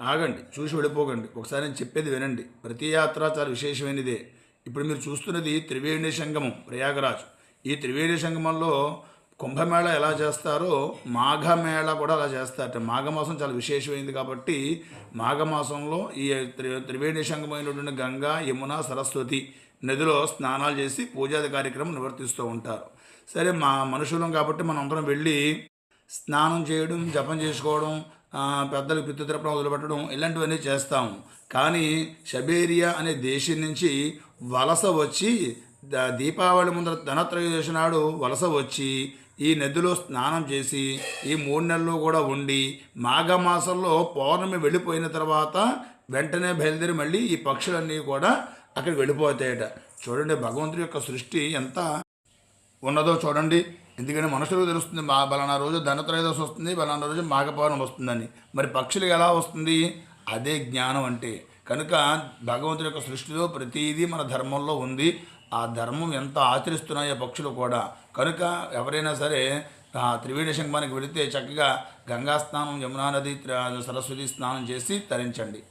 ఆగండి చూసి వెళ్ళిపోకండి. ఒకసారి నేను చెప్పేది వినండి. ప్రతి యాత్ర చాలా విశేషమైనదే. ఇప్పుడు మీరు చూస్తున్నది త్రివేణి సంగమం ప్రయాగరాజ్. ఈ త్రివేణి సంగమంలో కుంభమేళ ఎలా చేస్తారో మాఘమేళ కూడా అలా చేస్తారట. మాఘమాసం చాలా విశేషమైంది కాబట్టి మాఘమాసంలో ఈ త్రి త్రివేణి సంగమైనటువంటి గంగా యమున సరస్వతి నదిలో స్నానాలు చేసి పూజాది కార్యక్రమం నివర్తిస్తూ ఉంటారు. సరే మా మనుషులం కాబట్టి మనం అందరం వెళ్ళి స్నానం చేయడం జపం చేసుకోవడం పెద్దలు పెద్దలకు పితృతరపున వదిలిపెట్టడం ఇలాంటివన్నీ చేస్తాము కానీ షబేరియా అనే దేశం నుంచి వలస వచ్చి దీపావళి ముందర ధనత్రయోదశి నాడు వలస వచ్చి ఈ నదిలో స్నానం చేసి ఈ మూడు నెలలు కూడా ఉండి మాఘమాసంలో పౌర్ణమి వెళ్ళిపోయిన తర్వాత వెంటనే బయలుదేరి మళ్ళీ ఈ పక్షులన్నీ కూడా అక్కడికి వెళ్ళిపోతాయట. చూడండి భగవంతుడి యొక్క సృష్టి ఎంత ఉన్నదో చూడండి. ఎందుకంటే మనుషులకు తెలుస్తుంది మా బలానా రోజు ధనత్రయోదశి వస్తుంది బలానా రోజు మాఘపౌర్ణం వస్తుందని. మరి పక్షులకు ఎలా వస్తుంది? అదే జ్ఞానం అంటే. కనుక భగవంతుడి యొక్క సృష్టిలో ప్రతిదీ మన ధర్మంలో ఉంది. ఆ ధర్మం ఎంత ఆచరిస్తున్నాయో పక్షులు కూడా. కనుక ఎవరైనా సరే త్రివేణి సంగమానికి వెళితే చక్కగా గంగా స్నానం యమునా నది సరస్వతి స్నానం చేసి తరించండి.